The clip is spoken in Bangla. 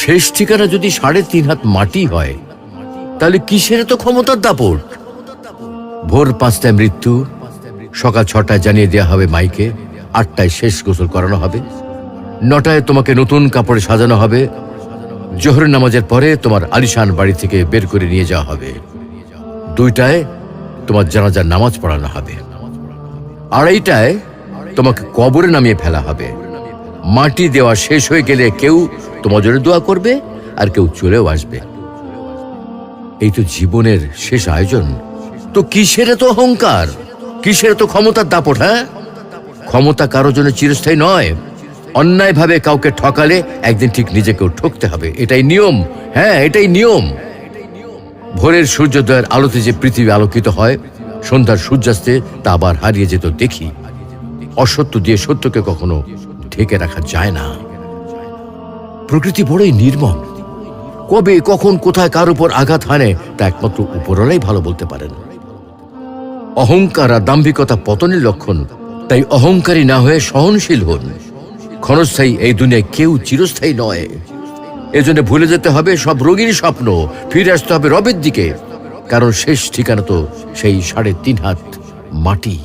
শেষ ঠিকানা যদি সাড়ে তিন হাত মাটি হয়, তাহলে কিসের তো ক্ষমতার দাপট? ভোর পাঁচটায় মৃত্যু, সকাল ছটায় জানিয়ে দেওয়া হবে মাইকে, আটটায় শেষ গোসল করানো হবে, নটায় তোমাকে নতুন কাপড়ে সাজানো হবে জোহরের নামাজের পরে তোমার আলিশান বাড়ি থেকে বের করে নিয়ে যাওয়া হবে। দুইটায় তোমার জানাজার নামাজ পড়ানো হবে। আড়াইটায় তোমাকে কবরে নামিয়ে ফেলা হবে। মাটি দেওয়া শেষ হয়ে গেলে কেউ তোমার জন্য দোয়া করবে আর কেউ চলেও আসবে। এই তো জীবনের শেষ আয়োজন। তো কিসের তো অহংকার? কিসের তো ক্ষমতার দাপট হ্যাঁ? ক্ষমতা কারোর জন্য চিরস্থায়ী নয়। অন্যায়ভাবে কাউকে ঠকালে একদিন ঠিক নিজেকেও ঠকতে হবে। এটাই নিয়ম হ্যাঁ এটাই নিয়ম। ভোরের সূর্যোদয়ের আলোতে যে পৃথিবী আলোকিত হয়, সন্ধ্যার সূর্যাস্তে তা আবার হারিয়ে যেত দেখি। অসত্য দিয়ে সত্যকে কখনো ঢেকে রাখা যায় না। প্রকৃতি বড়ই নির্মম। কবে, কখন, কোথায়, কার উপর আঘাত হানে, তা একমাত্র উপরলাই ভালো বলতে পারেন। অহংকার আর দাম্ভিকতা পতনের লক্ষণ, তাই অহংকারী না হয়ে সহনশীল হন। ক্ষণস্থায়ী এই দুনিয়ায় কেউ চিরস্থায়ী নয়। এজন্য ভুলে যেতে হবে সব রোগীর স্বপ্ন, ফিরে আসতে হবে রবের দিকে। কারণ শেষ ঠিকানা তো সেই সাড়ে তিন হাত মাটি।